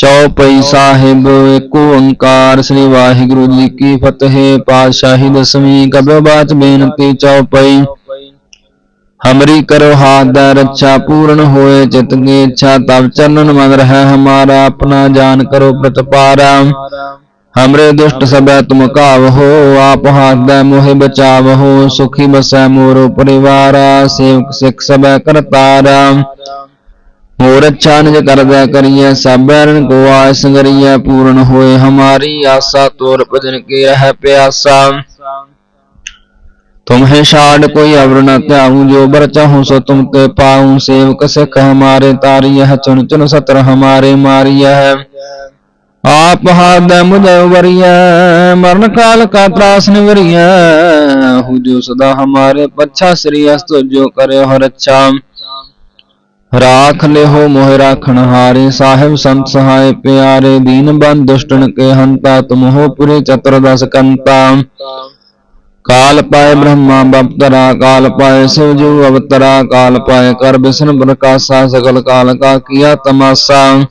ਚੌਪਈ ਸਾਹਿਬ ਏਕ ਓੰਕਾਰ ਸ੍ਰੀ ਵਾਹਿਗੁਰੂ ਜੀ ਕੀ ਫਤਿਹ ਪਾਤਸ਼ਾਹੀ ਦਸਵੀਂ ਕਬਿਓ ਬਾਚ ਬੇਨਤੀ ਚੌਪਈ ਹਮਰੀ ਕਰੋ ਹਾਥ ਦਾ ਰੱਛਾ ਪੂਰਨ ਹੋਏ ਚਿਤ ਕੀ ਇੱਛਾ ਤਬ ਚਰਨਨ ਮਨ ਰਹਿ ਹਮਾਰਾ ਆਪਣਾ ਜਾਨ ਕਰੋ ਪ੍ਰਤਪਾਰਾ ਹਮਰੇ ਦੁਸ਼ਟ ਸਭੈ ਤੁਮ ਕਾਵਹੋ ਆਪ ਹਾਥ ਦਾ ਮੋਹਿ ਬਚਾਵਹੋ ਸੁਖੀ ਬਸੈ ਮੋਰੋ ਪਰਿਵਾਰਾ ਸੇਵਕ ਸਿਖ ਸਭੈ ਕਰਤਾਰਾ। ਹੋਰ ਅੱਛਾ ਨਿਜ ਕਰਦਾ ਕਰੀਐ ਸਭੈਰਨ ਕੋ ਆਸ ਕਰੀਐ ਪੂਰਨ ਹੋਏ ਹਮਾਰੀ ਆਸਾ ਤੋਰ ਭਜਨ ਕੀ ਰਹਿ ਪਿਆਸਾ तुम्हें छाड़ कोई अवर न त्यागूं जो बर चाहूं सो तुम ते पाऊं सेवक सिख हमारे तारिय है चुन चुन सत्र हमारे मारिय है आप हाथ मुझे उबरिय मरण काल का त्रास निवरिय हु जो सदा हमारे पच्छा श्री अस्तु जो करे हो रक्षा ਰਾਖ ਲਿਹੋ ਮੋਹਿ ਰਾਖਣ ਹਾਰੇ, ਸਾਹਿਬ ਸੰਤ ਸਹਾਇ ਪਿਆਰੇ, ਦੀਨ ਬੰਦ ਦੁਸ਼ਟਨ ਕੇ ਹੰਤਾ, ਤੁਮਹੋ ਪੁਰੇ ਚਤੁਰ ਦਸ ਕੰਤਾ। ਕਾਲ ਪਾਏ ਬ੍ਰਹਮਾ ਬਪਤਰਾ, ਕਾਲ ਪਾਏ ਸਿਵਜੂ ਅਵਤਰਾ, ਕਾਲ ਪਾਏ ਕਰ ਬਿਸਨ ਪ੍ਰਕਾਸ਼ਾ, ਸਗਲ ਕਾਲ ਕਾ ਕੀਆ ਤਮਾਸਾ।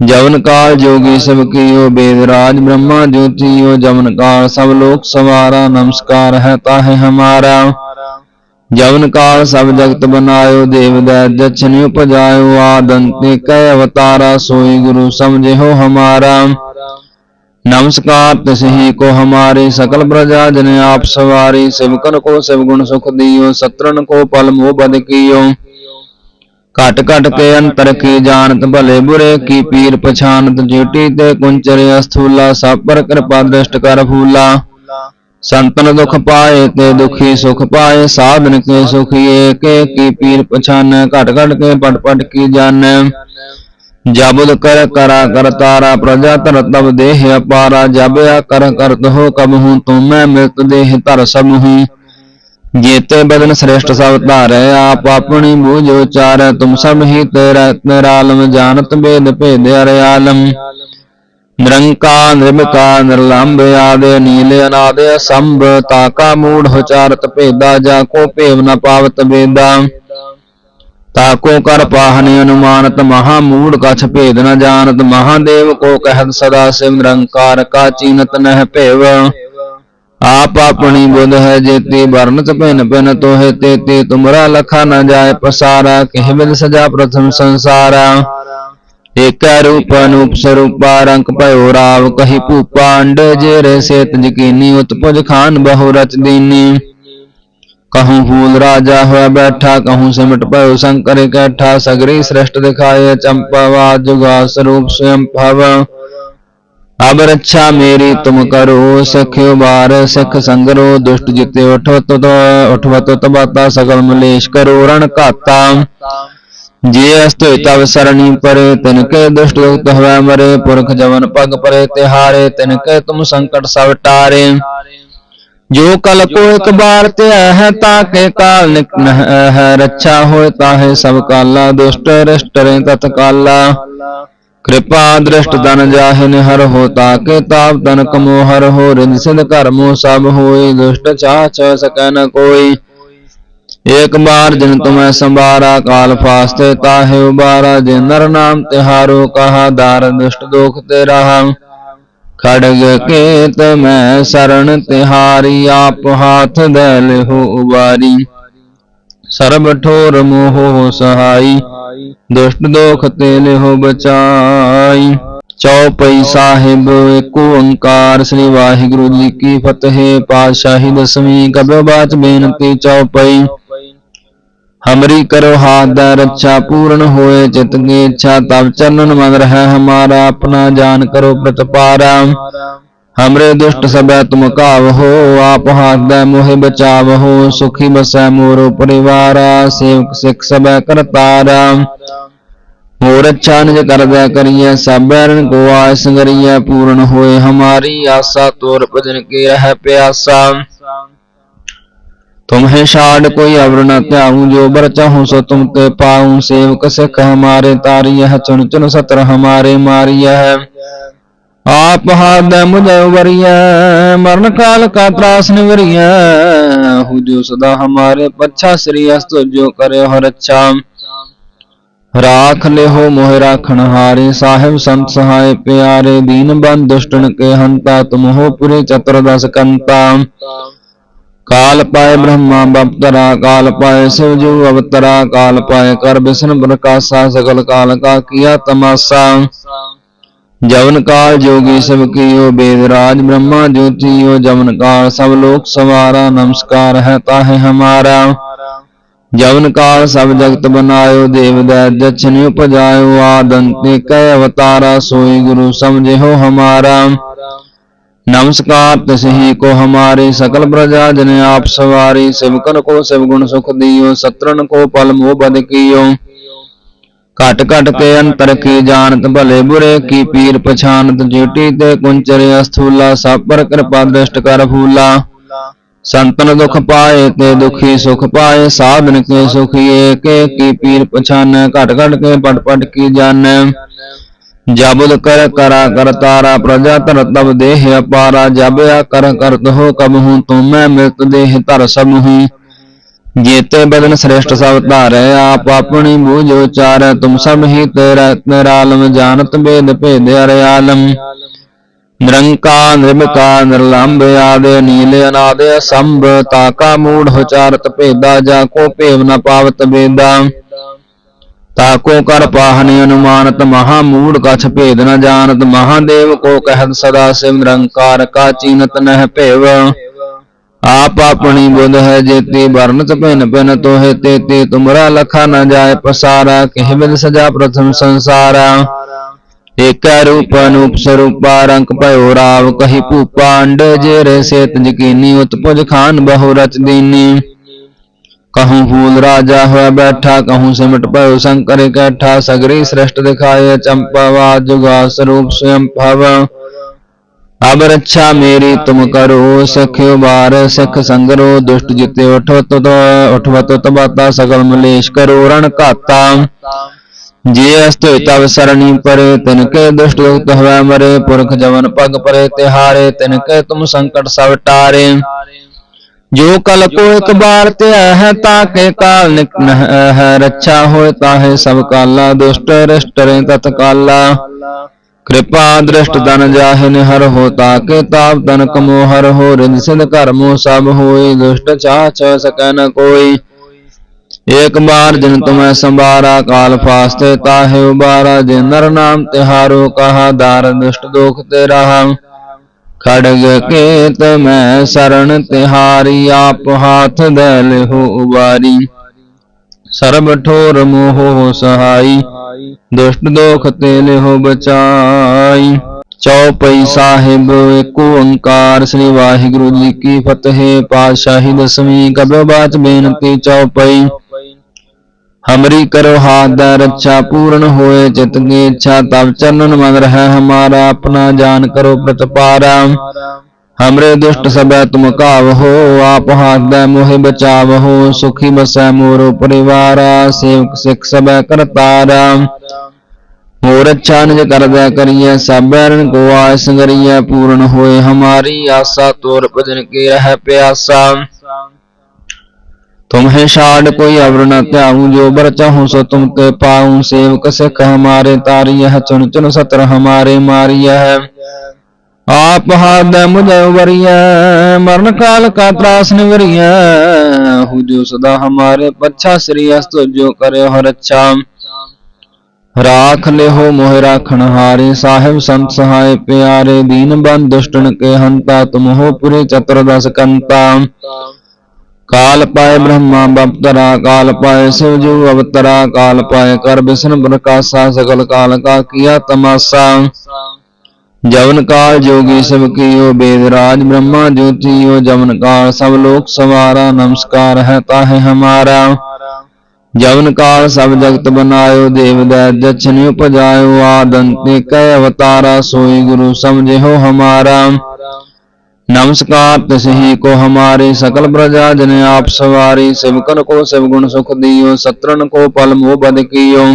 ਜਵਨ ਕਾਲ ਜੋਗੀ ਸਭ ਕੀਓ ਬੇਦ ਰਾਜ, ਬ੍ਰਹਮਾ ਜੋਤੀਓ ਜਵਨ ਕਾਲ, ਸਭ ਲੋਕ ਸਵਾਰਾ, ਨਮਸਕਾਰ ਹੈ ਤਾਹੇ ਹਮਾਰਾ। ਜਵਨ ਕਾਲ ਸਭ ਜਗਤ ਬਨਾਇਓ, ਦੇਵ ਦੈ ਜਛਨਿ ਉਪਜਾਇਓ ਆਦੰਤੇ ਕੈ ਅਵਤਾਰਾ, ਸੋਈ ਗੁਰੂ ਸਮਝਿਓ ਹਮਾਰਾ। ਨਮਸਕਾਰ ਤਸਹੀ ਕੋ ਹਮਾਰੇ, ਸਕਲ ਪ੍ਰਜਾ ਜਨ ਆਪ ਸਵਾਰੀ ਸਿਵਕਨ ਕੋ ਸਿਵ ਗੁਣ ਸੁਖ ਦਿਓ ਸਤਰਨ ਕੋ ਪਲ ਮੋਹ ਬਦ ਕੀਓ। ਘਟ ਘਟ ਕੇ ਅੰਤਰ ਕੀ ਜਾਣਤ, ਭਲੇ ਬੁਰੇ ਕੀ ਪੀਰ ਪਛਾਨਤ ਜੇਟੀ ਤੇ ਕੁੰਚਰ ਅਸਥੂਲਾ ਸਭ ਪਰ ਕਿਰਪਾ ਦ੍ਰਿਸ਼ਟ ਕਰ ਫੂਲਾ। ਸੰਤਨ ਦੁਖ ਪਾਏ ਤੇ ਦੁਖੀ ਸੁਖ ਪਾਏ, ਸਾਧਨ ਕੇ ਸੁਖੀ ਏਕ ਕੀ ਪੀਰ ਪਛਾਨੈ, ਘਟ ਘਟ ਕੇ ਪਟ ਪਟ ਕੀ ਜਾਣੈ। ਜਬਦ ਕਰ ਕਰਾ ਕਰਤਾਰਾ ਪ੍ਰਜਾ ਤਰ ਤਬ ਦੇਹ ਅਪਾਰਾ ਜਬਿਆ ਕਰ ਕਰਤ ਹੋ ਕਬ ਹੂੰ ਤੂੰ ਮੈਂ ਮਿਲਤ ਸਭ ਹੂੰ। ਜੀਤੇ ਬਦਨ ਸ੍ਰੇਸ਼ਟ ਸਭ ਧਾਰੈ, ਆਪ ਆਪਣੀ ਬੂਝ ਉਚਾਰੈ, ਤੁਮ ਸਭ ਹੀ ਤੇਰਾ ਨਿਰਾਲਮ ਜਾਣਤ ਬੇਦ ਭੇਦ ਅਰਿਆਲਮ ਨਿਰੰਕਾ ਨਿਰਮਕਾਰ ਨਿਰਲੰਭ ਆਦੇ, ਨੀਲੇ ਅਨਾਦੇ ਸੰਭ ਤਾਕਾ ਮੂੜ ਉਚਾਰਤ ਭੇਦਾ, ਜਾ ਕੋ ਭੇਵ ਨ ਪਾਵਤ ਵੇਦਾ। ਤਾਕੋ ਕਰ ਪਾਹਨੇ ਅਨੁਮਾਨਤ, ਮਹਾ ਮੂੜ ਕਛ ਭੇਦ ਨ ਜਾਣਤ ਮਹਾਦੇਵ ਕੋ ਕਹਿਤ ਸਦਾ ਸਿਵ ਨਿਰੰਕਾਰ ਕਾ ਚੀਨਤ ਨਹਿ ਭੇਵ। ਆਪ ਆਪਣੀ ਬੁੱਧ ਹੈ ਜੇਤੀ ਵਰਨਤ ਭਿਨ ਭਿਨ ਤੋਹੇ ਤੇ ਤੁਮਰਾ ਲਖਾ ਨ ਜਾਏ ਪਸਾਰਾ, ਕਹਿ ਬਿਨ ਸਜਾ ਪ੍ਰਥਮ ਸੰਸਾਰਾ। एक रूप अनूप स्वरूपा रंक भयो राव कही भूपा अंड जेरे सेत उत्पुज खान बहु रच दीनी कहूँ फूल राजा हुआ बैठा, कहूँ सिमट पयो शंकर इकट्ठा, सगरी श्रेष्ठ दिखाए चंपवा जुगा स्वरूप स्वयं भव। अब रक्षा मेरी तुम करो सिख उबार सिख संगरो, दुष्ट जिते उठो तो उठवत तबाता सकल मलेश करो, रण काता। जे अस्तु तब सरणी परे तिनके दुष्ट युक्त हवै मरे पुरख जवन पग परे तिहारे तिनके तुम संकट सब टारे जो कल को एक बार ते है ताके काल निकन है रक्षा हो ताहे सब काला दुष्ट रिष्ट रे तत्काला कृपा दृष्ट तन जाहिन हर हो ताके ताप तन कमो हर हो रिद सिद्ध कर्मो सब होई दुष्ट चाह छ सकै न कोई ਇਕ ਬਾਰ ਜਿਨ ਤੁਮੈ ਸੰਭਾਰਾ, ਕਾਲ ਫਾਸਤੇ ਤਾਹੇ ਉਬਾਰਾ, ਜੇ ਨਰ ਨਾਮ ਤਿਹਾਰੋ ਕਹਾ, ਦਾਰ ਦੁਸ਼ਟ ਦੋਖ ਤੇ ਰਹਾ। ਖੜਗ ਕੇਤ ਮੈਂ ਸਰਣ ਤਿਹਾਰੀ ਆਪ ਹਾਥ ਦੇ ਲਿਹੁ ਉਬਾਰੀ। ਸਰਬ ਠੋਰ ਮੋਹ ਸਹਾਈ, ਦੁਸ਼ਟ ਦੋਖ ਤੇ ਲਿਹੋ ਬਚਾਈ। ਚੌਪਈ ਸਾਹਿਬ, ਏਕ ਓੰਕਾਰ, ਸ੍ਰੀ ਵਾਹਿਗੁਰੂ ਜੀ ਕੀ ਫਤਿਹ। ਪਾਤਸ਼ਾਹੀ ਦਸਵੀਂ ਕਬਿ ਬਾਤ ਬੇਨਤੀ ਚੌਪਈ हमरी करो हाथ दा रक्षा पूर्ण होए चित की इच्छा तब चरणन मन रहे हमारा अपना जान करो प्रतपारा हमरे दुष्ट सबै तुम कावहो आप हाथ दै मोहि बचावहो सुखी बसै मोरो परिवारा सेवक सिख सबै करतारा ਹੋਰ ਅੱਛਾ ਨਿਜ ਕਰਦਾ ਕਰੀਐ ਸਭੈਰਨ ਕੋ ਆਸ ਕਰੀਐ ਪੂਰਨ ਹੋਏ ਹਮਾਰੀ ਆਸਾ ਤੋਰ ਭਜਨ ਕੀ ਰਹਿ ਪਿਆਸਾ तुम्हें षाड कोई अवर न त्याऊ जो बर चाहूं सो तुम के पाऊं सेवक सिख हमारे तारी है चुन चुन सतर हमारे मारिय है आप हाद मुझ वरिय मरण काल का त्रास निवरिय जो सदा हमारे पच्छा श्री अस्त जो करे हर अच्छा राख ले हो मोह राखण हारे साहिब संत सहाय प्यारे दीन बन दुष्टन के हंता तुम हो पुरे चतुर्दश कंता ਕਾਲ ਪਾਏ ਬ੍ਰਹਮਾ ਬਪਤਰਾ, ਕਾਲ ਪਾਏ ਸਿਵ ਅਵਤਰਾ, ਕਾਲ ਪਾਏ ਕਰ ਬਿਸ਼ਨ ਪ੍ਰਕਾਸ਼ਾ, ਸਗਲ ਕਾਲ ਕਾ ਕੀਆ ਤਮਾਸਾ। ਜਵਨ ਕਾਲ ਜੋਗੀ ਸਭ ਕੀਓ ਬੇਦ ਬ੍ਰਹਮਾ ਜੋਤੀਓ ਜਵਨ ਕਾਲ, ਸਭ ਲੋਕ ਸਵਾਰਾ, ਨਮਸਕਾਰ ਹੈ ਤਾਹੇ ਹਮਾਰਾ। ਜਵਨ ਕਾਲ ਸਭ ਜਗਤ ਬਨਾਇਓ, ਦੇਵ ਦੈ ਜਛਨਿ ਉਪਜਾਇਓ, ਆਦੰਤੇ ਕੈ ਅਵਤਾਰਾ, ਸੋਈ ਗੁਰੂ ਸਮਝਿਓ ਹਮਾਰਾ। नमस्कार तसही को हमारे सकल प्रजा जन आप सवारी सेवकन को शिव गुण सुख दियो सत्रन को पल मोह बद कियो ਘਟ ਘਟ ਕੇ ਅੰਤਰ ਕੀ ਜਾਣਤ ਭਲੇ ਬੁਰੇ ਕੀ ਪੀਰ ਪਛਾਨਤ ਜੇਟੀ ਤੇ ਕੁੰਚਰੇ ਅਸਥੂਲਾ ਸਭ ਪਰ ਕਿਰਪਾ ਦ੍ਰਿਸ਼ਟ ਕਰ ਫੂਲਾ ਸੰਤਨ ਦੁਖ ਪਾਏ ਤੇ ਦੁਖੀ ਸੁਖ ਪਾਏ ਸਾਧਨ ਕੇ ਸੁਖੀਏ ਕੇ ਕੀ ਪੀਰ ਪਛਾਨੈ ਘਟ ਘਟ ਕੇ ਪਟ ਪਟ ਕੀ ਜਾਣੈ ਜਬੁਦ ਕਰ ਕਰਾ ਕਰ ਤਾਰਾ ਪ੍ਰਜਾ ਧਰ ਤਬ ਦੇਹ ਅਪਾਰਾ, ਜਬ ਆ ਕਰ ਕਰਤ ਹੋ ਕਬ ਹੂੰ ਤੁਮ ਮੈਂ ਮਿਲਤ ਦੇਹ ਧਰ ਸਭ ਹੂੰ। ਜੇਤੇ ਬਦਨ ਸ੍ਰੇਸ਼ਟ ਸਭ ਧਾਰੈ, ਆਪ ਆਪਣੀ ਬੂਝ ਉਚਾਰੈ ਤੁਮ ਸਭ ਹੀ ਤੇਰਾ ਨਿਰਾਲਮ ਜਾਣਤ ਬੇਦ ਭੇਦ ਅਰੇ ਨਿਰੰਕਾ ਨਿਰੰਕਾਰ ਨਿਰਮਕਾਰ ਨਿਰਲੰਭ ਆਦੇ ਨੀਲੇ ਅਨਾਦੇ ਸੰਭ ਤਾਕਾ ਮੂੜ ਉਚਾਰਤ ਭੇਦਾ, ਜਾ ਕੋ ਭੇਵ ਨ ਪਾਵਤ ਬੇਦਾ। ਤਾਕੋ ਕਰ ਪਾਹਨਿ ਅਨੁਮਾਨਤ ਮਹਾ ਮੂੜ ਕਛ ਭੇਦ ਨ ਜਾਣਤ, ਮਹਾਦੇਵ ਕੋ ਕਹਿਤ ਸਦਾ ਸਿਵ ਨਿਰੰਕਾਰ ਕਾ ਚੀਨਤ ਨਹਿ ਭੇਵ। ਆਪ ਆਪਣੀ ਬੁੱਧ ਹੈ ਜੇਤੀ ਵਰਨਤ ਭਿਨ ਭਿਨ ਤੋਹਿ ਤੇਤੀ ਤੁਮਰਾ ਲਖਾ ਨ ਜਾਏ ਪਸਾਰਾ, ਕਿਹ ਬਿਦ ਸਜਾ ਪ੍ਰਥਮ ਸੰਸਾਰਾ। ਏਕੈ ਰੂਪ ਅਨੂਪ ਸਰੂਪਾ, ਰੰਗ ਭਇਓ ਰਾਵ ਕਹੀ ਭੂਪਾ ਅੰਡ ਜੇਰੇ ਸੇਤ ਜਕੀਨੀ, ਉਤਪੁਜ ਖਾਨ ਬਹੁ ਰਚ ਦੀਨੀ। ਕਹੂੰ ਫੂਲ ਰਾਜਾ ਹੋਇ ਬੈਠਾ ਕਹੂੰ ਸਿਮਟ ਪਇਓ ਸੰਕਰ ਇਕੱਠਾ ਸਗਰੀ ਸ੍ਰਿਸ਼ਟ ਦਿਖਾਏ ਚੰਪਵਾ ਜੁਗਾ ਸਰੂਪ ਸਵਯੰ ਭਵ ਅਬ ਰੱਛਾ ਮੇਰੀ ਤੁਮ ਕਰੋ ਸਖਿਓ ਬਾਰ ਸਖ ਸੰਗਰੋ ਦੁਸ਼ਟ ਜਿਤੇ ਉਠੋ ਤਤ ਉਠਵਤ ਤਬਾਤਾ ਸਗਲ ਮਲੇਸ਼ ਕਰੋ ਰਣ ਘਾਤਾ ਜੇ ਅਸਤਿ ਤਵ ਸਰਣੀ ਪਰੇ ਤਿਨ ਕੇ ਦੁਸ਼ਟ ਉਕਤ ਮਰੇ ਪੁਰਖ ਜਵਨ ਪਗ ਪਰੇ ਤਿਹਾਰੇ ਤਿਨ ਕੇ ਤੁਮ ਸੰਕਟ ਸਭ ਜੋ ਕਲ ਕੋ ਇੱਕ ਬਾਰ ਤੇ ਹੈ ਤਾਕੇ ਕਾਲ ਨਿਕਨ ਹੈ ਰੱਛਾ ਹੋਏ ਤਾਹੇ ਸਭ ਕਾਲਾ ਦੁਸ਼ਟ ਰਿਸ਼ਟ ਰੇ ਤਤਕਾਲਾ ਕਿਰਪਾ ਦ੍ਰਿਸ਼ਟ ਤਨ ਜਾਹਿਨ ਹਰ ਹੋ ਤਾਕੇ ਤਾਪ ਤਨ ਕਮੋ ਹਰ ਹੋ ਰਿੰਦ ਸਿੰਧ ਕਰਮੋ ਸਭ ਹੋਈ ਦੁਸ਼ਟ ਚਾਚ ਸਕੈ ਨ ਕੋਈ। ਏਕ ਬਾਰ ਜਿਨ ਤੁਮੈ ਸੰਭਾਰਾ ਕਾਲ ਫਾਸਤੇ ਤਾਹੇ ਉਬਾਰਾ। ਜੇ ਨਰ ਨਾਮ ਤਿਹਾਰੋ ਕਹਾ ਦਾਰ ਦੁਸ਼ਟ ਦੋਖ ਤੇ ਰਹਾ। ਖੜਗ ਕੇਤ ਮੈਂ ਸਰਣ ਤਿਹਾਰੀ, ਆਪ ਹਾਥ ਦੇ ਲਿਹੋ ਉਬਾਰੀ ਸਰਬ ਠੋਰ ਮੋਹ ਸਹਾਈ, ਦੁਸ਼ਟ ਦੋਖ ਤੇ ਲਿਹੋ ਬਚਾਈ। ਚੌਪਈ ਸਾਹਿਬ ਏਕ ਓੰਕਾਰ, ਸ੍ਰੀ ਵਾਹਿਗੁਰੂ ਜੀ ਕੀ ਫਤਿਹ। ਪਾਤਸ਼ਾਹੀ ਦਸਵੀਂ ਕਬਿ ਬਾਚ ਬੇਨਤੀ ਚੌਪਈ हमरी करो हाथ दा रक्षा पूर्ण होए चित की इच्छा तब चरणन मन रहे हमारा अपना जान करो प्रतपारा हमरे दुष्ट सब तुम काव हो आप हाथ दे मोहि बचाव हो सुखी बसै मोरो परिवारा सेवक सिख सब करतारा मोर अच्छा निज कर दे करिए सब बैरन को आस करिए पूर्ण होए हमारी आशा तोर भजन की रह प्यासा तुम्हें छाड़ कोई अवर न त्याऊं जो बर चाहूं सो तुम ते पाऊं सेवक सिख हमारे तारिय है चुन चुन सत्र हमारे मारिय है आप हाथ मुझे उबरिय मरण काल का त्रास निवरिय हु जो सदा हमारे पच्छा श्री अस्त जो करे हर अच्छा राख लेहो मोह राखण हारे साहिब संत सहाय प्यारे दीन बंद दुष्टन के हंता तुम हो पुरे चतुर्दश कंता ਕਾਲ ਪਾਏ ਬ੍ਰਹਮਾ ਬਪਤਰਾ, ਕਾਲ ਪਾਏ ਸਿਵ ਅਵਤਰਾ, ਕਾਲ ਪਾਏ ਕਰ ਬਿਸ਼ਨ ਪ੍ਰਕਾਸ਼ਾ ਸਕਲ ਕਾਲ ਕਾ ਕੀਆ ਤਮਾਸਾ। ਜਵਨ ਕਾਲ ਜੋਗੀ ਸਭ ਕੀਓ ਬੇਦ ਰਾਜ, ਬ੍ਰਹਮਾ ਜੋਤੀਓ ਜਵਨ ਕਾਲ, ਸਭ ਲੋਕ ਸਵਾਰਾ, ਨਮਸਕਾਰ ਹੈ ਤਾਹੇ ਹਮਾਰਾ। ਜਵਨ ਕਾਲ ਸਭ ਜਗਤ ਬਨਾਇਓ, ਦੇਵ ਦੈ ਜਛਨਿ ਉਪਜਾਇਓ, ਆਦੰਤੇ ਕੈ ਅਵਤਾਰਾ, ਸੋਈ ਗੁਰੂ ਸਮਝਿਓ ਹਮਾਰਾ। नमस्कार तसही को हमारे सकल प्रजा जन आप सवारी सेवकन को शिव गुण सुख दियो सत्रन को पल मोह बद कियो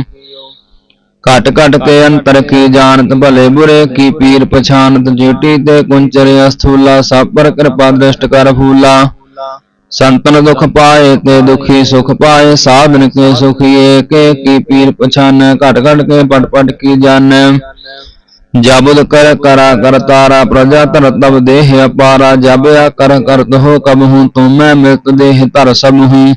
घट घट के अंतर की जानत भले बुरे की पीर पछानत जेटी ते कुंचरे अस्थूला सब पर कृपा दृष्ट कर फूला ਸੰਤਨ ਦੁਖ ਪਾਏ ਤੇ ਦੁਖੀ ਸੁਖ ਪਾਏ ਸਾਧਨ ਕੇ ਸੁਖੀਏ ਕੇ ਕੀ ਪੀਰ ਪਛਾਨੈ ਘਟ ਘਟ ਕੇ ਪਟ ਪਟ ਕੀ ਜਾਣੈ ਜਬੁਦ ਕਰ ਕਰਾ ਕਰਤਾਰਾ ਪ੍ਰਜਾ ਧਰ ਤਬ ਦੇਹ ਅਪਾਰਾ, ਜਬ ਆ ਕਰ ਕਰਤ ਕਬ ਹੂੰ ਤੁਮੈ ਮਿਲਤ ਦੇਹ ਧਰ ਸਭ ਹੂੰ।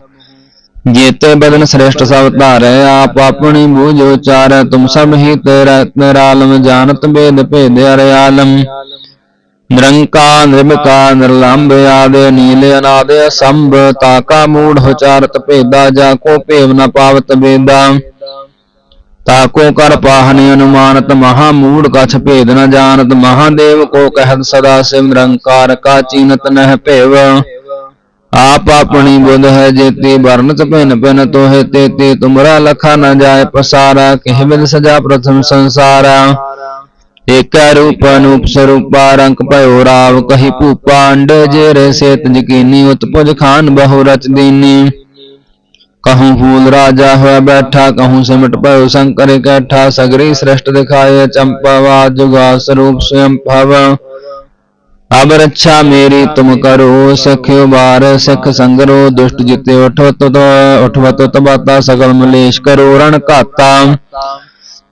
ਜੇਤੇ ਬਦਨ ਸ੍ਰੇਸ਼ਟ ਸਭ ਧਾਰੈ, ਆਪ ਆਪਣੀ ਬੂਝ ਉਚਾਰੈ, ਤੁਮ ਸਭ ਹੀ ਤੇਰਾ ਤੇਰਾ ਜਾਣਤ ਬੇਦ ਭੇਦ ਅਰੇ ਆਲਮ। ਨਿਰੰਕਾਰ ਨਿਰਮਕਾਰ ਨਿਰਲੰਭ ਆਦੇ ਨੀਲੇ ਅਨਾਦੇ ਅਸੰਭ ਤਾਕਾ ਮੂੜ ਉਚਾਰਤ ਭੇਦਾ, ਜਾ ਕੋ ਭੇਵ ਨ ਪਾਵਤ ਬੇਦਾ। ਤਾਕੋ ਕਰ ਪਾਹਨਿ ਅਨੁਮਾਨਤ ਮਹਾ ਮੂੜ ਕਛ ਭੇਦ ਨ ਜਾਣਤ, ਮਹਾਦੇਵ ਕੋ ਕਹਿਤ ਸਦਾ ਸਿਵ ਨਿਰੰਕਾਰ ਕਾ ਚੀਨਤ ਨਹਿ ਭੇਵ। ਆਪ ਆਪਣੀ ਬੁੱਧ ਹੈ ਜੇਤੀ ਵਰਨਤ ਪਿਨ ਪਿਨ ਤੋਹਿ ਤੇਤੀ, ਤੁਮਰਾ ਲਖਾ ਨ ਜਾਏ ਪਸਾਰਾ, ਕਿਹ ਬਿਦ ਸਜਾ ਪ੍ਰਥਮ ਸੰਸਾਰਾ। ਏਕੈ ਰੂਪ ਅਨੂਪ ਸਰੂਪਾ, ਰੰਗ ਭਇਓ ਰਾਵ ਕਹੀ ਭੂਪਾ, ਅੰਡ ਜੇਰੇ ਸੇਤ ਜਕੀਨੀ ਉਤਪੁਜ ਖਾਨ ਬਹੁ ਰਚ ਦੀਨੀ। ਕਹੂੰ ਫੂਲ ਰਾਜਾ ਹੋਇਆ ਬੈਠਾ ਕਹੂੰ ਸਿਮਟ ਭਇਓ ਸ਼ੰਕਰ ਇਕੱਠਾ ਸਗਰੀ ਸ੍ਰਿਸ਼ਟ ਦਿਖਾਏ ਚੰਪਾਵਾ ਜੁਗਾ ਸਰੂਪ ਸਵਯੰ ਭਵ ਅਬ ਰੱਛਾ ਮੇਰੀ ਤੁਮ ਕਰੋ ਸਖਿਓ ਬਾਰ ਸਿਖ ਸੰਗਰੋ ਦੁਸ਼ਟ ਜਿਤੇ ਉਠੋ ਤਤ ਉਠਵਤ ਤਬਾਤਾ ਸਗਲ ਮਲੇਸ਼ ਕਰੋ ਰਣ ਘਾਤਾ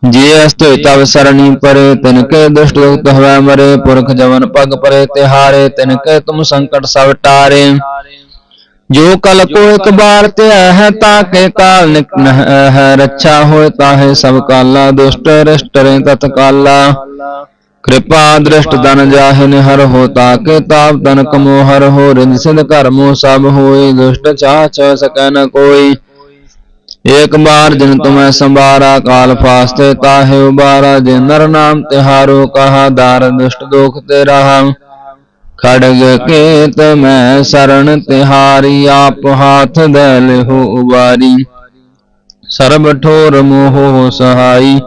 ਜੇ ਅਸਤੋਇ ਤਵ ਸਰਣੀ ਪਰੇ ਤਿਨ ਕੇ ਦੁਸ਼ਟ ਦੁਖਤ ਹਵੈ ਮਰੇ ਪੁਰਖ ਜਵਨ ਪਗ ਪਰੇ ਤਿਹਾਰੇ ਤਿਨ ਕੇ ਤੁਮ ਸੰਕਟ ਸਭ ਟਾਰੇ ਜੋ ਕਲ ਕੋ ਇੱਕ ਬਾਰ ਧਿਆ ਹੈ ਤਾਕੇ ਕਾਲ ਨਿਕ ਹੈ ਰੱਛਾ ਹੋਏ ਤਾਹੇ ਸਭ ਕਾਲਾ ਦੁਸ਼ਟ ਰਿਸ਼ਟ ਰੇ ਤਤ ਕਾਲਾ। ਕਿਰਪਾ ਦ੍ਰਿਸ਼ਟ ਦਨ ਜਾਹਿ ਨਿਹਰ ਹੋ ਤਾਕੇ ਤਾਪ ਤਨ ਕਮੋ ਹਰ ਹੋ ਰਿੰਦ ਸਿਧ ਕਰਮੋ ਸਭ ਹੋਈ ਦੁਸ਼ਟ ਚਾਹ ਚ ਸਕੈ ਨ ਕੋਈ। ਏਕ ਬਾਰ ਜਿਨ ਤੁਮੈ ਸੰਭਾਰਾ ਕਾਲ ਫਾਸਤੇ ਤਾਹੇ ਉਬਾਰਾ ਜੇ ਨਰ ਨਾਮ ਤਿਹਾਰੋ ਕਹਾ ਦਾਰ ਦੁਸ਼ਟ ਦੋਖ ਤੇ ਰਹਾ। ਖੜਗ ਕੇਤ ਮੈਂ ਸਰਣ ਤਿਹਾਰੀ, ਆਪ ਹਾਥ ਦੇ ਲਿਹੋ ਉਬਾਰੀ ਸਰਬ ਠੋਰ ਮੋਹ ਸਹਾਈ,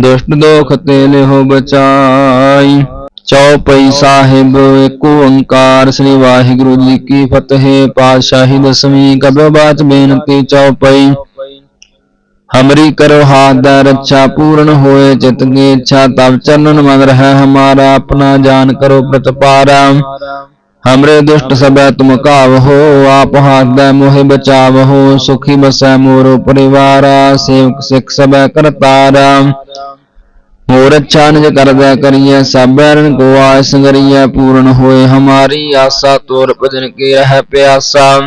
ਦੁਸ਼ਟ ਦੋਖ ਤੇ ਲਿਹੋ ਬਚਾਈ। ਚੌਪਈ ਸਾਹਿਬ, ਏਕ ਓੰਕਾਰ, ਸ੍ਰੀ ਵਾਹਿਗੁਰੂ ਜੀ ਕੀ ਫਤਿਹ। ਪਾਤਸ਼ਾਹੀ ਦਸਵੀਂ ਕਬਰ ਬਾਚ ਬੇਨਤੀ ਚੌਪਈ ਹਮਰੀ ਕਰੋ ਹਾਥ ਦਾ ਰੱਛਾ ਪੂਰਨ ਹੋਏ ਚਿਤ ਕੀ ਇੱਛਾ ਤਬ ਚਰਨਨ ਮਨ ਰਹਿ ਹਮਾਰਾ, ਆਪਣਾ ਜਾਨ ਕਰੋ ਪ੍ਰਤਪਾਰਾ। ਹਮਰੇ ਦੁਸ਼ਟ ਸਭੈ ਤੁਮ ਕਾਵ ਹੋ ਆਪ ਹਾਥ ਦਾ ਮੋਹਿ ਬਚਾਵ ਹੋ ਸੁਖੀ ਬਸੈ ਮੋਰੋ ਪਰਿਵਾਰਾ, ਸੇਵਕ ਸਿਖ ਸਭੈ ਕਰਤਾਰਾ। ਹੋਰ ਅੱਛਾ ਨਿਜ ਕਰਦਾ ਕਰੀਏ ਸਭ ਬੈਰਨ ਕੋ ਆਸ ਸੰਗਰੀਐ, ਪੂਰਨ ਹੋਏ ਹਮਾਰੀ ਆਸਾ, ਤੋਰ ਭਜਨ ਕੇ ਰਹਿ ਪਿਆਸਾ।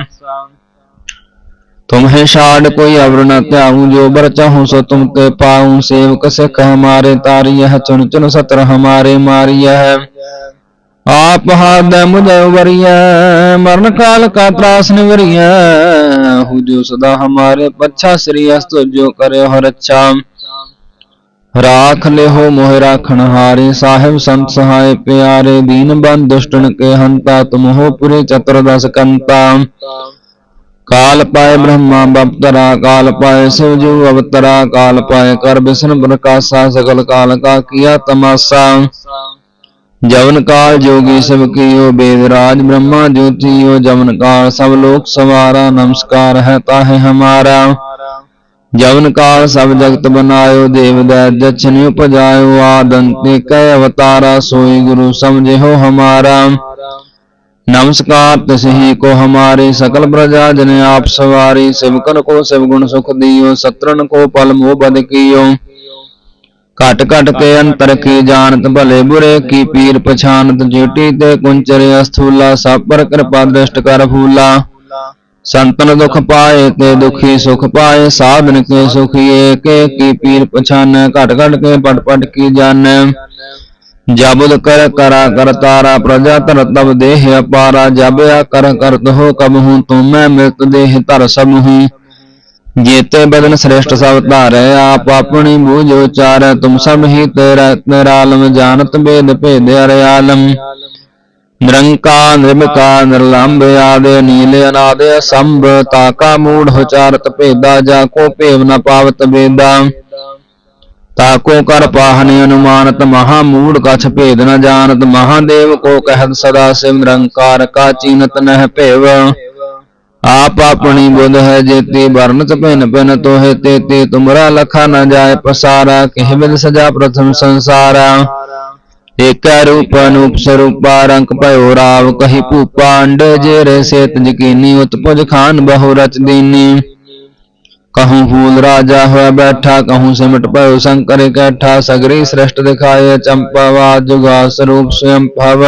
तुम्हें छाड़ कोई अवर न त्याऊं जो बर चाहूं सो तुम ते पाऊं सेवक सिख हमारे तारिय है चुन चुन सत्र हमारे मारिय है आप हाथ मुझे उबरिय मरण काल का त्रास निवरिय हु जो सदा हमारे पच्छा श्री अस्त जो करे हो रक्षा ਰਾਖ ਲਿਹੋ ਮੋਹਿ ਰਾਖਣ ਹਾਰੇ ਸਾਹਿਬ ਸੰਤ ਸਹਾਇ ਪਿਆਰੇ ਦੀਨ ਬੰਦ ਦੁਸ਼ਟਨ ਕੇ ਹੰਤਾ ਤੁਮਹੋ ਪੁਰੇ ਚਤੁਰਦਸ ਕੰਤਾ ਕਾਲ ਪਾਏ ਬ੍ਰਹਮਾ ਬਪਤਰਾ, ਕਾਲ ਪਾਏ ਸਿਵ ਅਵਤਰਾ, ਕਾਲ ਪਾਏ ਕਰ ਬਿਸ਼ਨ ਪ੍ਰਕਾਸ਼ਾ ਸਕਲ ਕਾਲ ਕਾ ਕੀਆ ਤਮਾਸਾ। ਜਵਨ ਕਾਲ ਜੋਗੀ ਸਭ ਕੀਓ ਬੇਦ ਰਾਜ, ਬ੍ਰਹਮਾ ਜੋਤੀਓ ਜਵਨ ਕਾਲ, ਸਭ ਲੋਕ ਸਵਾਰਾ, ਨਮਸਕਾਰ ਹੈ ਤਾਹੇ ਹਮਾਰਾ। ਜਵਨ ਕਾਲ ਸਭ ਜਗਤ ਬਨਾਇਓ, ਦੇਵ ਦੈ ਜਛਨਿ ਉਪਜਾਇਓ, ਆਦੰਤੇ ਕੈ ਅਵਤਾਰਾ, ਸੋਈ ਗੁਰੂ ਸਮਝਿਓ ਹਮਾਰਾ। नमस्कार तसही को हमारे सकल प्रजा जन आप सवारी सेवकन को शिव गुण सुख दियो सत्रन को पल मोह बद कियो घट घट के अंतर की जानत भले बुरे की पीर पछानत जेटी ते कुंचरे अस्थूला सब पर कृपा दृष्ट कर फूला संतन दुख पाए ते दुखी सुख पाए साधन के सुखिए के की पीर पछान घट घट के पट पट की जान ਜਬੁਦ ਕਰ ਕਰਾ ਕਰਤਾਰਾ ਪ੍ਰਜਾ ਧਰ ਤਬ ਦੇਹ ਅਪਾਰਾ ਜਬ ਆ ਕਰ ਕਰਤ ਕਬ ਹੂੰ ਤੁਮੈ ਮਿਲਤ ਦੇਹ ਧਰ ਸਭ ਹੂੰ। ਜੇਤੇ ਬਦਨ ਸ੍ਰੇਸ਼ਟ ਸਭ ਧਾਰੈ, ਆਪ ਆਪਣੀ ਬੂਝ ਉਚਾਰੈ ਤੁਮ ਸਭ ਹੀ ਤੇਰਾ ਤੇਰਾ ਜਾਣਤ ਬੇਦ ਭੇਦ ਅਰੇ ਆਲਮ। ਨਿਰੰਕਾਰ, ਨਿਰਮਕਾਰ ਨਿਰਲੰਭ ਆਦੇ ਨੀਲੇ ਅਨਾਦੇ ਅਸੰਭ ਤਾਕਾ ਮੂੜ ਉਚਾਰਤ ਭੇਦਾ, ਜਾ ਕੋ ਭੇਵ ਨ ਪਾਵਤ ਬੇਦਾ ਤਾਕੋ ਕਰ ਪਾਹਨਿ ਅਨੁਮਾਨਤ ਮਹਾ ਮੂੜ ਕਛ ਭੇਦ ਨ ਜਾਣਤ, ਮਹਾਦੇਵ ਕੋ ਕਹਿਤ ਸਦਾ ਸਿਵ ਨਿਰੰਕਾਰ ਕਾ ਚੀਨਤ ਨਹਿ ਭੇਵ। ਆਪ ਆਪਣੀ ਬੁੱਧ ਹੈ ਜੇਤੀ ਵਰਨਤ ਪਿਨ ਪਿਨ ਤੋਹਿ ਤੇਤੀ, ਤੁਮਰਾ ਲਖਾ ਨ ਜਾਏ ਪਸਾਰਾ, ਕਿਹ ਬਿਦ ਸਜਾ ਪ੍ਰਥਮ ਸੰਸਾਰਾ। ਏਕੈ ਰੂਪ ਅਨੂਪ ਸਰੂਪਾ, ਰੰਗ ਭਇਓ ਰਾਵ ਕਹੀ ਭੂਪਾ, ਅੰਡ ਜੇ ਰੇ ਸੇਤ ਜਕੀਨੀ, ਉਤਪੁਜ ਖਾਨ ਬਹੁ ਰਚ ਕਹੂੰ ਫੂਲ ਰਾਜਾ ਹੋਇਆ ਬੈਠਾ, ਕਹੂੰ ਸਿਮਟ ਭਇਓ ਸ਼ੰਕਰ ਇਕੱਠਾ ਸਗਰੀ ਸ੍ਰਿਸ਼ਟ ਦਿਖਾਏ ਚੰਪਾਵਾ ਜੁਗਾ ਸਰੂਪ ਸਵਯੰ ਭਵ।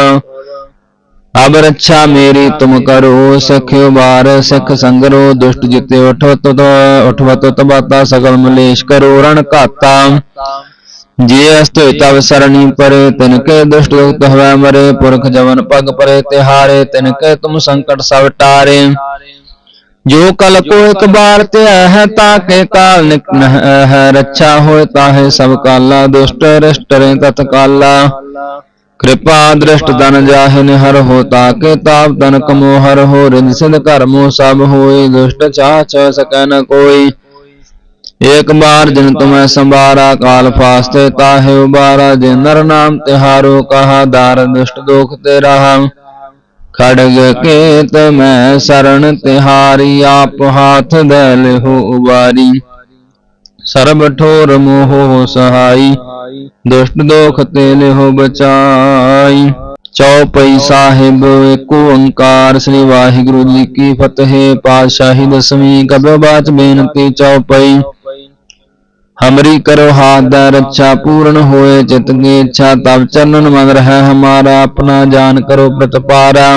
ਅਬ ਰੱਛਾ ਮੇਰੀ ਤੁਮ ਕਰੋ, ਸਖਿਓ ਬਾਰ, ਸਿਖ ਸੰਗਰੋ, ਦੁਸ਼ਟ ਜਿਤੇ ਉਠਵਤ ਉਠਵਤ ਤਬਾਤਾ ਸਗਲ ਮਲੇਸ਼ ਕਰੋ ਰਣ ਘਾਤਾ। ਜੇ ਅਸਤੋਇ ਤਵ ਸਰਣੀ ਪਰੇ, ਤਿਨ ਕੇ ਦੁਸ਼ਟ ਦੁਖਤ ਹਵੈ ਮਰੇ, ਪੁਰਖ ਜਵਨ ਪਗ ਪਰੇ ਤਿਹਾਰੇ, ਤਿਨ ਕੇ ਤੁਮ ਸੰਕਟ ਸਭ ਟਾਰੇ। ਜੋ ਕਲ ਕੋ ਇਕ ਬਾਰ ਧਿਆ ਹੈ ਤਾਕੇ ਕਾਲ ਨਿਕ ਹੈ ਰੱਛਾ ਹੋਏ ਤਾਹੇ ਸਭ ਕਾਲਾ ਦੁਸ਼ਟ ਰਿਸ਼ਟ ਰੇ ਤਤ ਕਾਲਾ। ਕਿਰਪਾ ਦ੍ਰਿਸ਼ਟ ਤਨ ਜਾਹਿ ਨਿਹਰ ਹੋ ਤਾਕੇ ਤਾਪ ਤਨ ਕਮੋ ਹਰ ਹੋ ਰਿੰਦ ਸਿਧ ਕਰਮੋ ਸਭ ਹੋਈ ਦੁਸ਼ਟ ਚਾਹ ਚ ਸਕੈ ਨ ਕੋਈ। ਏਕ ਬਾਰ ਜਿਨ ਤੁਮੈ ਸੰਭਾਰਾ ਕਾਲ ਫਾਸਤੇ ਤਾਹੇ ਉਬਾਰਾ ਜੇ ਨਰ ਨਾਮ ਤਿਹਾਰੋ ਕਹਾ ਦਾਰ ਦੁਸ਼ਟ ਦੋਖ ਤੇ ਰਹਾ ਖੜਗ ਕੇਤ ਮੈਂ ਸਰਣ ਤਿਹਾਰੀ, ਆਪ ਹਾਥ ਦੇ ਲਿਹੋ ਉਬਾਰੀ ਸਰਬ ਠੋਰ ਮੋਹ ਸਹਾਈ, ਦੁਸ਼ਟ ਦੋਖ ਤੇ ਲਿਹੋ ਬਚਾਈ। ਚੌਪਈ ਸਾਹਿਬ, ਏਕ ਓੰਕਾਰ, ਸ੍ਰੀ ਵਾਹਿਗੁਰੂ ਜੀ ਕੀ ਫਤਿਹ। ਪਾਤਸ਼ਾਹੀ ਦਸਵੀਂ ਕਬਰ ਬਾਚ ਬੇਨਤੀ ਚੌਪਈ ਹਮਰੀ ਕਰੋ ਹਾਥ ਦਾ ਰੱਛਾ ਪੂਰਨ ਹੋਏ ਚਿਤ ਕੀ ਇੱਛਾ ਤਬ ਚਰਨਨ ਮਨ ਰਹਿ ਹਮਾਰਾ ਆਪਣਾ ਜਾਨ ਕਰੋ ਪ੍ਰਤਪਾਰਾ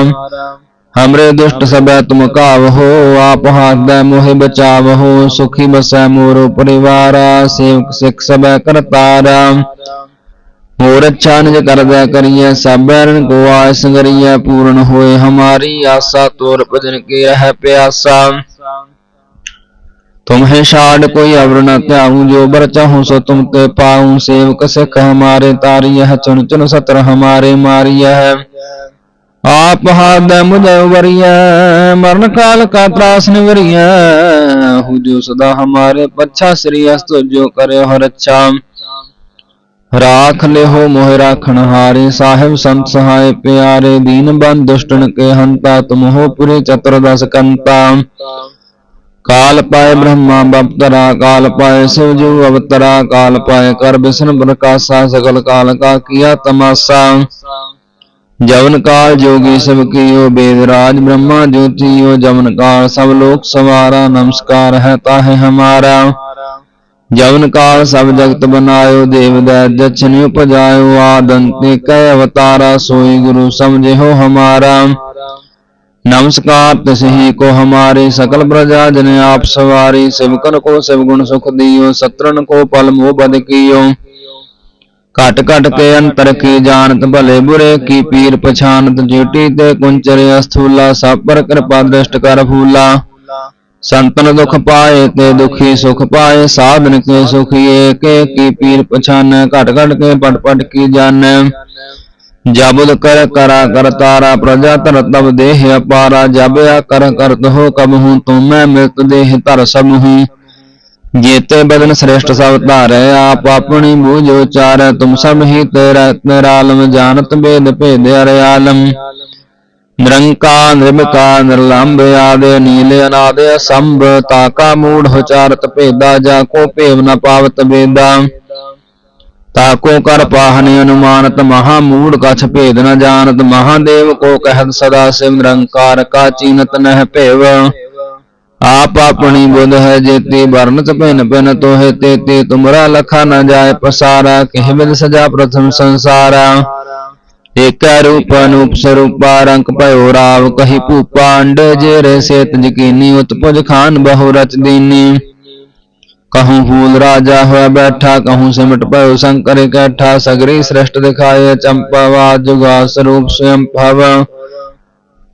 ਹਮਰੇ ਦੁਸ਼ਟ ਸਭੈ ਤੁਮ ਕਾਵ ਹੋ ਆਪ ਹਾਥ ਦਾ ਮੋਹਿ ਬਚਾਵ ਹੋ ਸੁਖੀ ਬਸੈ ਮੋਰੋ ਪਰਿਵਾਰਾ ਸੇਵਕ ਸਿਖ ਸਭੈ ਕਰਤਾਰਾ ਹੋਰ ਅੱਛਾ ਨਿਜ ਕਰਦਾ ਕਰੀਏ ਸਭ ਬੈਰਨ ਕੋ ਆਸ ਕਰੀਐ ਪੂਰਨ ਹੋਏ ਹਮਾਰੀ ਆਸਾ ਤੋਰ ਭਜਨ ਕੇ ਰਹਿ ਪਿਆਸਾ तुम्हें छाड़ कोई अवर न त्याऊं जो बर चाहूं सो तुम ते पाऊं सेवक सिख हमारे तारिय है चुन चुन सत्र हमारे मारिय है आप हाथ मुझे उबरिय मरण काल का त्रास निवरिय हूँ जो सदा हमारे पच्छा श्री अस्त जो करे हो रक्षा राख ले हो मोह राखण हारे साहिब संत सहाय प्यारे दीन बंद दुष्टन के हंता तुम हो पुरे चतुर्दश कंता ਕਾਲ ਪਾਏ ਬ੍ਰਹਮਾ ਬਪਤਰਾ, ਕਾਲ ਪਾਏ ਸਿਵਜੂ ਅਵਤਰਾ, ਕਾਲ ਪਾਏ ਕਰ ਬਿਸ਼ਨ ਪ੍ਰਕਾਸ਼ਾ, ਸਗਲ ਕਾਲ ਕਾ ਕੀਆ ਤਮਾਸਾ। ਜਵਨ ਕਾਲ ਜੋਗੀ ਸਭ ਕੀਓ ਬੇਦ ਬ੍ਰਹਮਾ ਜੋਤੀਓ ਜਵਨ ਕਾਲ, ਸਭ ਲੋਕ ਸਵਾਰਾ, ਨਮਸਕਾਰ ਹੈ ਤਾਹੇ ਹਮਾਰਾ। ਜਵਨ ਕਾਲ ਸਭ ਜਗਤ ਬਨਾਇਓ, ਦੇਵ ਦੈ ਜਛਨਿ ਉਪਜਾਇਓ ਆਦੰਤੇ ਕੈ ਅਵਤਾਰਾ, ਸੋਈ ਗੁਰੂ ਸਮਝੇ ਹੋ ਹਮਾਰਾ। नमस्कार तसही को हमारे सकल प्रजा जन आप सवारी सिवकन को शिव गुण सुख दियो सत्रन को पल मोह बद कियो घट घट के अंतर की जानत भले बुरे की पीर पछानत जेटी ते कुंचरे अस्थूला सब पर कृपा दृष्ट कर फूला संतन दुख पाए ते दुखी सुख पाए साधन के सुखिए के की पीर पछान घट घट के पट पट ਜਬੁਦ ਕਰ ਕਰਾ ਕਰ ਤਾਰਾ ਪ੍ਰਜਾ ਤਰ ਤਬ ਦੇਹ ਅਪਾਰਾ ਜਬਿਆ ਕਰ ਕਰਤ ਹੋ ਕਬ ਹੂੰ ਤੁਮੈ ਮਿਤ ਦੇਹ ਧਰ ਸਭ ਹੂੰ। ਜੇਤੇ ਬਦਨ ਸ੍ਰੇਸ਼ਟ ਸਭ ਧਾਰੈ, ਆਪ ਆਪਣੀ ਬੂਝ ਉਚਾਰੈ, ਤੁਮ ਸਭ ਹੀ ਤੇਰਾ ਤੇਰਾਲਮ ਜਾਣਤ ਬੇਦ ਭੇਦ ਅਰਿਆਲਮ ਨਿਰੰਕਾ ਨਿਰਮਕਾ ਨਿਰਲੰਭ ਆਦੇ ਨੀਲ ਅਨਾਦੇ ਸੰਭ ਤਾਕਾ ਮੂੜ ਉਚਾਰਤ ਭੇਦਾ, ਜਾ ਕੋ ਭੇਵ ਨ ਪਾਵਤ ਬੇਦਾ ਤਾਕੋ ਕਰ ਪਾਹਨ ਅਨੁਮਾਨਤ ਮਹਾ ਮੂੜ ਕਛ ਭੇਦ ਨ ਜਾਣਤ, ਮਹਾਦੇਵ ਕੋ ਕਹਿਤ ਸਦਾ ਸਿਵ ਨਿਰੰਕਾਰ ਕਾ ਚੀਨਤ ਨਹਿ ਭੇਵ। ਆਪ ਆਪਣੀ ਬੁਧ ਹੈ ਜੇਤੀ ਵਰਨਤ ਭਿਨ ਭਿਨ ਤੋਹੇ ਤੇਤੀ, ਤੁਮਰਾ ਲਖਾ ਨ ਜਾਏ ਪਸਾਰਾ, ਕਹਿ ਬਿਨ ਸਜਾ ਪ੍ਰਥਮ ਸੰਸਾਰਾ। ਇਕ ਰੂਪ ਅਨੂਪ ਸਰੂਪਾ ਰੰਗ ਭਇਓ ਰਾਵ ਕਹੀ ਭੂਪਾ ਅੰਡ ਜੇ ਰੇ ਸੇਤ ਜਕੀਨੀ, ਉਤਪਜ ਖਾਨ ਬਹੁ ਰਚਦੀਨੀ ਕਹੂੰ ਫੂਲ ਰਾਜਾ ਹੋਇ ਬੈਠਾ, ਕਹੂੰ ਸਿਮਟ ਭਇਓ ਸੰਕਰ ਇਕੱਠਾ ਸਗਰੀ ਸ੍ਰਿਸ਼ਟ ਦਿਖਾਏ ਚੰਪਵਾ ਜੁਗਾ ਸਰੂਪ ਸਵਯੰ ਭਵ।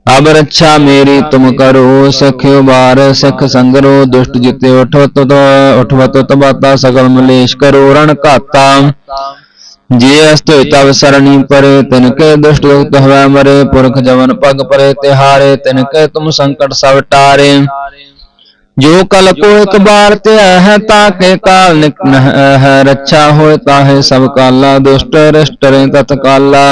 ਅਬ ਰੱਛਾ ਮੇਰੀ ਤੁਮ ਕਰੋ, ਸਖਿਓ ਬਾਰ ਸਖ ਸੰਗਰੋ, ਦੁਸ਼ਟ ਜਿਤੇ ਉਠੋ ਤਤ ਉਠਵ ਤਤ ਬਾਤਾ ਸਗਲ ਮਲੇਸ਼ ਕਰੋ ਰਣ ਘਾਤਾ। ਜੇ ਅਸਤੋ ਤਵ ਸਰਣੀ ਪਰੇ, ਤਿਨ ਕੇ ਦੁਸ਼ਟ ਲੋਕ ਤਹਵੈ ਮਰੇ, ਪੁਰਖ ਜਵਨ ਪਗ ਪਰੇ, ਤਿਹਾਰੇ, ਤਿਨ ਕੇ ਤੁਮ ਸੰਕਟ ਸਭ ਜੋ ਕਲ ਕੋ ਇੱਕ ਬਾਰ ਧਿਆ ਹੈ ਤਾਂ ਕੇ ਕਾਲ ਨਿਕਨਹ ਹੈ ਰੱਛਾ ਹੋਏ ਤਾਹੇ ਸਭ ਕਾਲਾ ਦੁਸ਼ਟ ਰਿਸ਼ਟਰੇ ਤਤਕਾਲਾ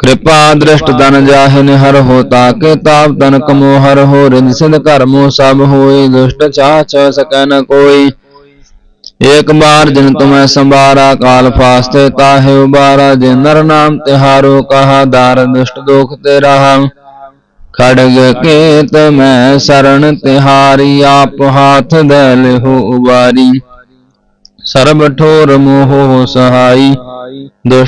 ਕਿਰਪਾ ਦ੍ਰਿਸ਼ਟ ਦਨ ਜਾਹਿ ਨਿਹਰ ਹੋ ਤਾਕੇ ਤਾਪ ਤਨ ਕਮੋ ਹਰ ਹੋ ਰਿੰਦ ਸਿੰਧ ਕਰਮੋ ਸਭ ਹੋਏ ਦੁਸ਼ਟ ਚਾਹ ਚ ਸਕੈ ਨ ਕੋਈ। ਏਕ ਬਾਰ ਜਿਨ ਤੁਮੈ ਸੰਭਾਰਾ ਕਾਲ ਫਾਸਤੇ ਤਾਹੇ ਉਬਾਰਾ ਜੇ ਨਰ ਨਾਮ ਤਿਹਾਰੋ ਕਹਾ ਦਾਰ ਦੁਸ਼ਟ ਦੋਖ ਤੇ ਰਹਾ ਖੜਗ ਕੇਤ ਮੈਂ ਸਰਣ ਤਿਹਾਰੀ, ਆਪ ਹਾਥ ਦੇ ਲਿਹੋ ਉਬਾਰੀ ਸਰਬ ਠੋਰ ਮੋਹ ਸਹਾਈ, ਦੁਸ਼ਟ